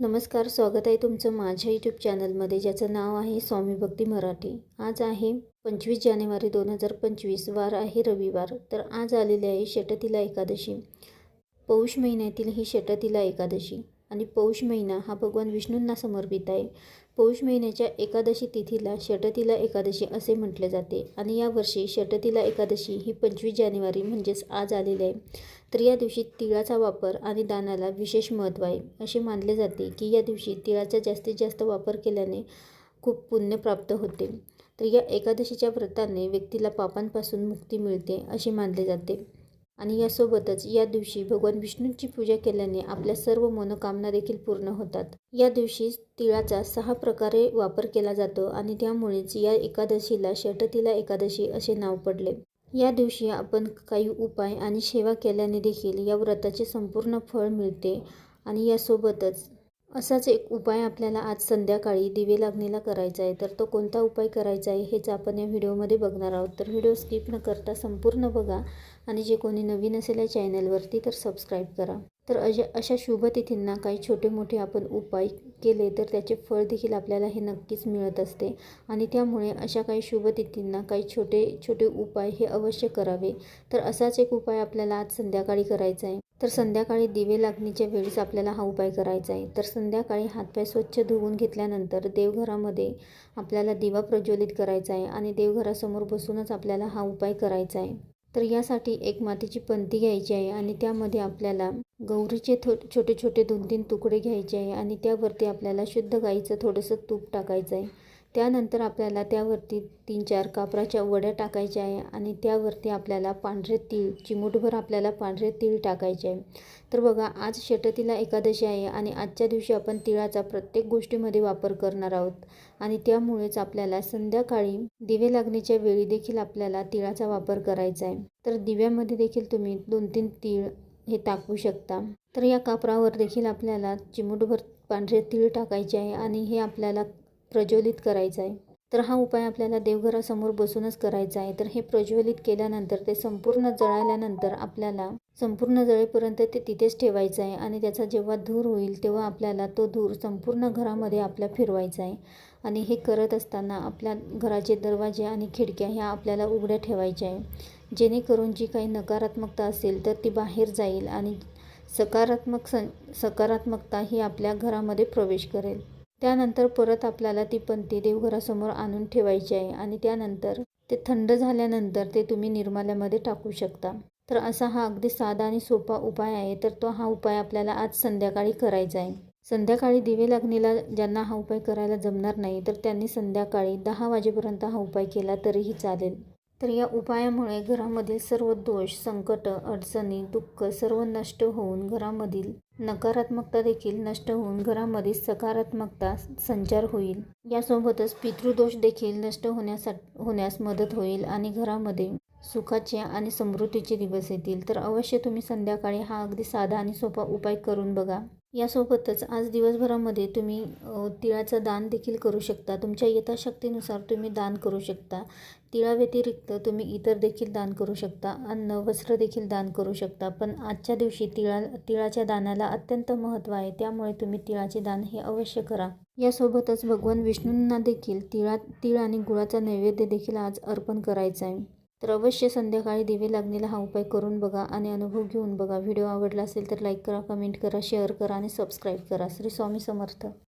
नमस्कार स्वागत आहे तुमचं माझ्या यूट्यूब चॅनलमध्ये ज्याचं नाव आहे स्वामी भक्ती मराठी. आज आहे पंचवीस जानेवारी दोन हजार पंचवीस वार आहे रविवार. तर आज आलेली आहे षटतिला एकादशी. पौष महिन्यातील ही षटतिला एकादशी. आणि पौष महिना हा भगवान विष्णूंना समर्पित आहे. पौष महिन्याच्या एकादशी तिथीला षटतिला एकादशी असे म्हटले जाते आणि यावर्षी षटतिला एकादशी ही पंचवीस जानेवारी म्हणजेच आज आलेली आहे. तर या दिवशी तिळाचा वापर आणि दानाला विशेष महत्त्व आहे. असे मानले जाते की या दिवशी तिळाचा जास्तीत जास्त वापर केल्याने खूप पुण्य प्राप्त होते. तर या एकादशीच्या व्रताने व्यक्तीला पापांपासून मुक्ती मिळते असे मानले जाते. आणि यासोबतच या दिवशी भगवान विष्णूंची पूजा केल्याने आपल्या सर्व मनोकामना देखील पूर्ण होतात. या दिवशी तिळाचा सहा प्रकारे वापर केला जातो आणि त्यामुळेच या एकादशीला षटतिला एकादशी असे नाव पडले. या दिवशी आपण काही उपाय आणि सेवा केल्याने देखील या व्रताचे संपूर्ण फळ मिळते आणि यासोबतच असाच एक उपाय आपल्याला आज संध्याकाळी दिवे लागणीला करायचा आहे. तर तो कोणता उपाय करायचा आहे हेच आपण या व्हिडिओमध्ये बघणार आहोत. तर व्हिडिओ स्किप न करता संपूर्ण बघा आणि जे कोणी नवीन असेल या चॅनलवरती तर सबस्क्राईब करा. तर अशा अशा शुभतिथींना काही छोटे मोठे आपण उपाय केले तर त्याचे फळ देखील आपल्याला हे नक्कीच मिळत असते. आणि त्यामुळे अशा काही शुभतिथींना काही छोटे छोटे उपाय हे अवश्य करावे. तर असाच एक उपाय आपल्याला आज संध्याकाळी करायचा आहे. तर संध्याकाळी दिवे लागणीच्या वेळेस आपल्याला हा उपाय करायचा आहे. तर संध्याकाळी हातपाय स्वच्छ धुवून घेतल्यानंतर देवघरामध्ये आपल्याला दिवा प्रज्वलित करायचा आहे आणि देवघरासमोर बसूनच आपल्याला हा उपाय करायचा आहे. तर यासाठी एक मातीची पंती घ्यायची आहे आणि त्यामध्ये आपल्याला गौरीचे थो छोटे छोटे दोन तीन तुकडे घ्यायचे आहे आणि त्यावरती आपल्याला शुद्ध गाईचं थोडंसं तूप टाकायचं आहे. त्यानंतर आपल्याला त्यावरती तीन चार कापराच्या वड्या टाकायच्या आहे आणि त्यावरती आपल्याला पांढरे तीळ चिमूटभर आपल्याला पांढरे तीळ टाकायचे आहे. तर बघा आज षटतीला एकादशी आहे आणि आजच्या दिवशी आपण तिळाचा प्रत्येक गोष्टीमध्ये वापर करणार आहोत. आणि त्यामुळेच आपल्याला संध्याकाळी दिवे लागण्याच्या वेळी देखील आपल्याला तिळाचा वापर करायचा आहे. तर दिव्यामध्ये देखील तुम्ही दोन तीन तीळ हे टाकू शकता. तर या कापरावर देखील आपल्याला चिमूटभर पांढरे तीळ टाकायचे आहे आणि हे आपल्याला प्रज्वलित करायचं आहे. तर हा उपाय आपल्याला देवघरासमोर बसूनच करायचा आहे. तर हे प्रज्वलित केल्यानंतर ते संपूर्ण जळाल्यानंतर आपल्याला संपूर्ण जळेपर्यंत ते तिथेच ठेवायचं आहे. आणि त्याचा जेव्हा धूर होईल तेव्हा आपल्याला तो धूर संपूर्ण घरामध्ये आपल्या फिरवायचा आहे. आणि हे करत असताना आपल्या घराचे दरवाजे आणि खिडक्या ह्या आपल्याला उघड्या ठेवायच्या आहे. जेणेकरून जी काही नकारात्मकता असेल तर ती बाहेर जाईल आणि सकारात्मक सं सकारात्मकता ही आपल्या घरामध्ये प्रवेश करेल. त्यानंतर परत आपल्याला ती पंती देवघरासमोर आणून ठेवायची आहे आणि त्यानंतर ते थंड झाल्यानंतर ते तुम्ही निर्माल्यामध्ये टाकू शकता. तर असा हा अगदी साधा आणि सोपा उपाय आहे तर तो हा उपाय आपल्याला आज संध्याकाळी करायचा आहे. संध्याकाळी दिवे लागणीला ज्यांना हा उपाय करायला जमणार नाही तर त्यांनी संध्याकाळी दहा वाजेपर्यंत हा उपाय केला तरीही चालेल. तर या उपायामुळे घरामधील सर्व दोष संकट अडचणी दुःख सर्व नष्ट होऊन घरामधील नकारात्मकता देखील नष्ट होऊन घरामध्ये सकारात्मकता संचार होईल. यासोबतच पितृदोष देखील नष्ट होण्यासाठी होण्यास मदत होईल आणि घरामध्ये सुखाचे आणि समृद्धीचे दिवस येतील. तर अवश्य तुम्ही संध्याकाळी हा अगदी साधा आणि सोपा उपाय करून बघा. यासोबतच आज दिवसभरामध्ये तुम्ही तिळाचं दान देखील करू शकता. तुमच्या यथाशक्तीनुसार तुम्ही दान करू शकता. तिळाव्यतिरिक्त तुम्ही इतर देखील दान करू शकता. अन्न वस्त्र देखील दान करू शकता. पण आजच्या दिवशी तिळा तिळाच्या दानाला अत्यंत महत्त्व आहे. त्यामुळे तुम्ही तिळाचे दान हे अवश्य करा. यासोबतच भगवान विष्णूंना देखील तिळा तिळ आणि गुळाचा नैवेद्य देखील आज अर्पण करायचा आहे. तर अवश्य संध्याकाळी दिवे लागणीला हा उपाय करून बघा आणि अनुभव घेऊन बघा. व्हिडिओ आवडला असेल तर लाईक करा कमेंट करा शेअर करा आणि सबस्क्राईब करा. श्री स्वामी समर्थ.